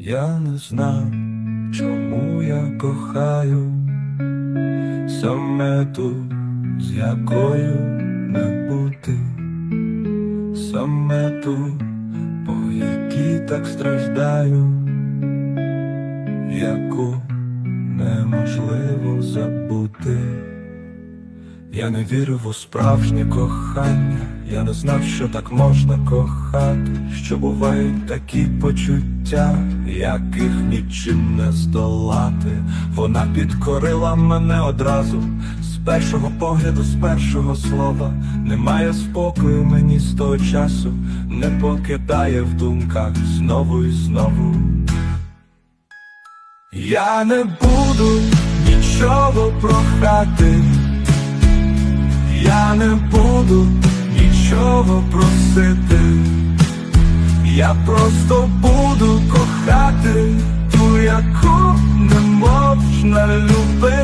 Я не знав, чому я кохаю саме ту, з якою не бути, саме ту, по якій так страждаю, яку неможливо забути. Я не вірив у справжнє кохання, я не знав, що так можна кохати, що бувають такі почуття, яких нічим не здолати. Вона підкорила мене одразу, з першого погляду, з першого слова. Немає спокою мені з того часу, не покидає в думках знову і знову. Я не буду нічого прохати. Не буду нічого просити, я просто буду кохати ту, яку не можна любити.